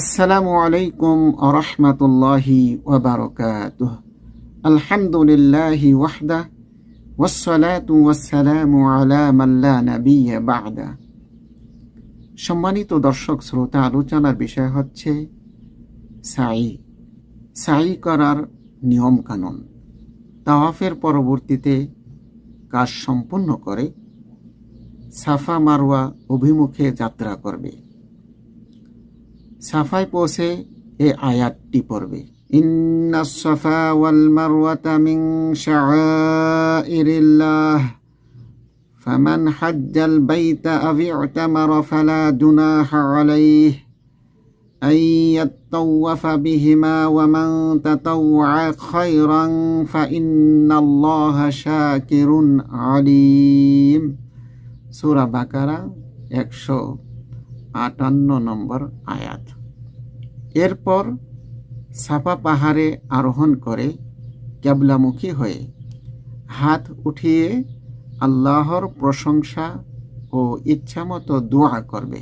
আসসালামু আলাইকুম আরহামতুল্লাহি ওবরকাতুহ আলহামদুলিল্লাহি ওয়াহদা, ওয়াসসালাতু ওয়াসসালামু আলা মাল্লা নাবিয়্যা বা'দা। সম্মানিত দর্শক, শ্রোতা, আলোচনার বিষয় হচ্ছে সাই সাই করার নিয়ম কানুন তাওয়াফের পরবর্তীতে কাজ সম্পন্ন করে সাফা মারওয়া অভিমুখে যাত্রা করবে। সাফায় পৌঁছে এ আয়াতটি পড়বে ইন্না সাফা ওয়াল মারওয়াতা মিন শাআইরিল্লাহ فمن حج البيت أو اعتمر فلا جناح عليه أن يطوف بهما ومن تطوع خيرا فإن الله شاكر عليم سورة بقرة একশো আটান্ন নম্বর আয়াত এরপর সাপা পাহাড়ে আরোহণ করে ক্যাবলামুখী হয়ে হাত উঠিয়ে আল্লাহর প্রশংসা ও ইচ্ছামতো দোয়া করবে।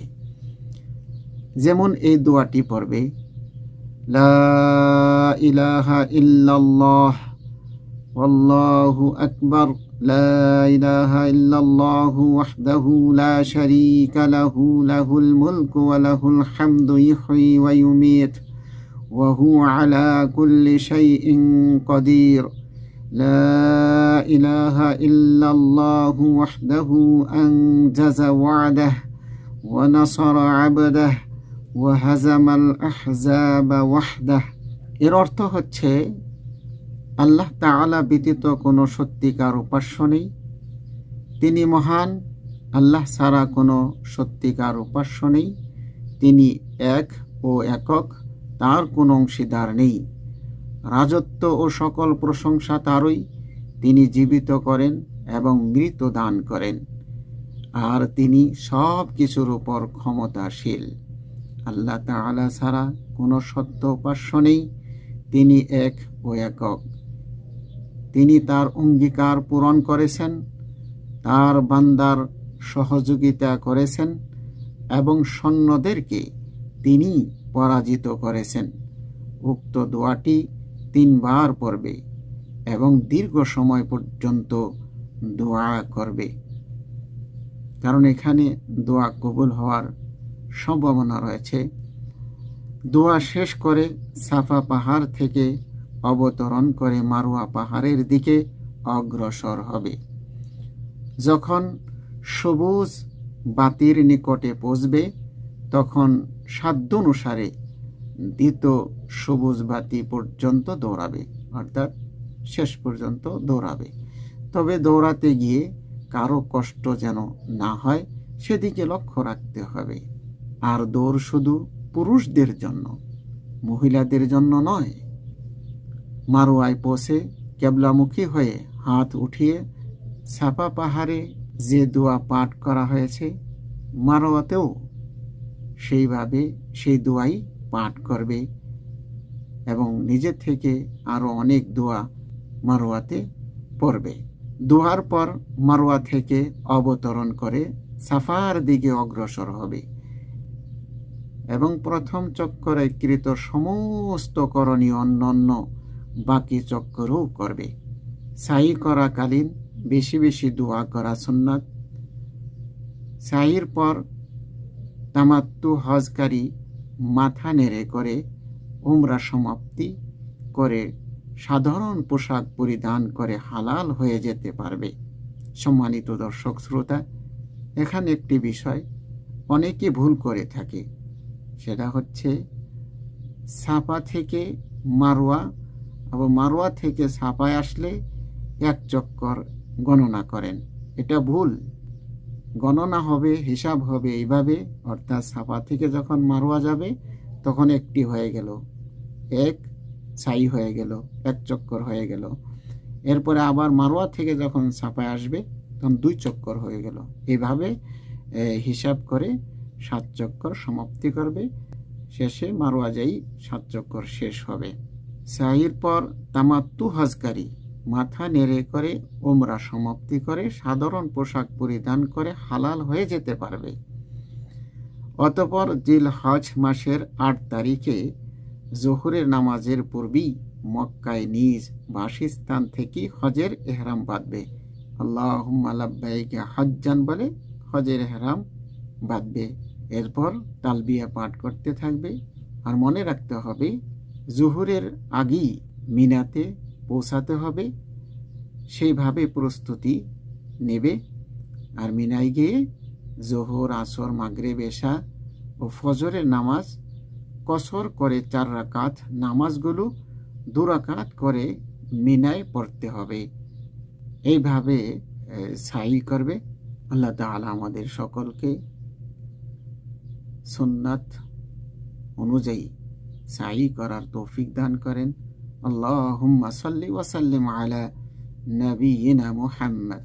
যেমন এই দোয়াটি পড়বে, লা ইলাহা ইল্লাল্লাহ, ওয়াল্লাহু আকবার। لا إله إلا الله وحده لا شريك له له الملك وله الحمد يحيي ويميت وهو على كل شيء قدير. لا إله إلا الله وحده أنجز وعده ونصر عبده وهزم الأحزاب وحده. এর অর্থ আল্লাহ তাআলা ব্যতীত কোনো সত্যিকার উপাস্য নেই। তিনি মহান, আল্লাহ ছাড়া কোনো সত্যিকার উপাস্য নেই। তিনি এক ও একক, তার কোনো অংশীদার নেই। রাজত্ব ও সকল প্রশংসা তারই। তিনি জীবিত করেন এবং মৃত দান করেন। আর তিনি সব কিছুর উপর ক্ষমতাশীল। আল্লাহ তাআলা ছাড়া কোনো সত্য উপাস্য নেই। তিনি এক ও একক। তিনি তার অঙ্গীকার পূরণ করেছেন, তার বান্দার সহযোগিতা করেছেন এবং সৈন্যদেরকে তিনি পরাজিত করেছেন। উক্ত দোয়াটি তিনবার পড়বে এবং দীর্ঘ সময় পর্যন্ত দোয়া করবে। কারণ এখানে দোয়া কবুল হওয়ার সম্ভাবনা রয়েছে। দোয়া শেষ করে সাফা পাহাড় থেকে অবতরণ করে মারুয়া পাহাড়ের দিকে অগ্রসর হবে। যখন সবুজ বাতির নিকটে পৌঁছবে, তখন সাধ্য অনুসারে দ্বিতীয় সবুজ বাতি পর্যন্ত দৌড়াবে, অর্থাৎ শেষ পর্যন্ত দৌড়াবে। তবে দৌড়াতে গিয়ে কারও কষ্ট যেন না হয়, সেদিকে লক্ষ্য রাখতে হবে। আর দৌড় শুধু পুরুষদের জন্য, মহিলাদের জন্য নয় মারোয়ায় পৌঁছে কেবলামুখী হয়ে হাত উঠিয়ে ছাপা পাহাড়ে যে দোয়া পাঠ করা হয়েছে, মারোয়াতেও সেইভাবে সেই দোয়াই পাঠ করবে এবং নিজের থেকে আরও অনেক দোয়া মারোয়াতে পড়বে। দোয়ার পর মারোয়া থেকে অবতরণ করে সাফার দিকে অগ্রসর হবে এবং প্রথম চক্করে কৃত সমস্ত করণীয় অন্যান্য বাকি চক্করও করবে। সাই করাকালীন বেশি বেশি দোয়া করা সুন্নাত। সাইর পর তামাত্তু হজকারী মাথা নেড়ে করে উমরা সমাপ্তি করে সাধারণ পোশাক পরিধান করে হালাল হয়ে যেতে পারবে। সম্মানিত দর্শক শ্রোতা, এখানে একটি বিষয় অনেকে ভুল করে থাকে। সেটা হচ্ছে, সাপা থেকে মারোয়া আবার মারোয়া থেকে সাপায় আসলে এক চক্কর গণনা করেন। এটা ভুল। গণনা হবে, হিসাব হবে এইভাবে, অর্থাৎ সাপা থেকে যখন মারোয়া যাবে, তখন একটি হয়ে গেল। এক, ছাই হয়ে গেল, এক চক্কর হয়ে গেল। এরপরে আবার মারোয়া থেকে যখন সাপায় আসবে, তখন দুই চক্কর হয়ে গেল। এইভাবে হিসাব করে সাত চক্কর সমাপ্তি করবে। শেষে মারোয়া যাই সাত চক্কর শেষ হবে। সাহির পর তামাত্তু হজকারী, মাথা নেড়ে করে ওমরা সমাপ্তি করে সাধারণ পোশাক পরিধান করে হালাল হয়ে যেতে পারবে। অতপর জিল হজ মাসের আট তারিখে জোহরের নামাজের পূর্বেই মক্কায় নিজ বাসস্থান থেকে হজের এহরাম বাঁধবে। আল্লাহ আলাব্বাইকে হজ্জান বলে হজের এহরাম বাঁধবে। এরপর তালবিয়া পাঠ করতে থাকবে। আর মনে রাখতে হবে জোহরের আগেই মিনাতে পৌঁছাতে হবে। সেইভাবে প্রস্তুতি নেবে। আর মিনায় গিয়ে জোহর, আসর, মাগরেব, এশা ও ফজরের নামাজ, কসর করে চার রাকাত নামাজগুলো দু রাকাত করে মিনায় পড়তে হবে। এইভাবে সাই করবে। আল্লাহ তাআলা আমাদের সকলকে সুন্নাত অনুযায়ী সাই করার তৌফিক দান করেন আল্লাহুম্মা সাল্লি ওয়াসাল্লিম আলা নবিয়িনা মুহাম্মদ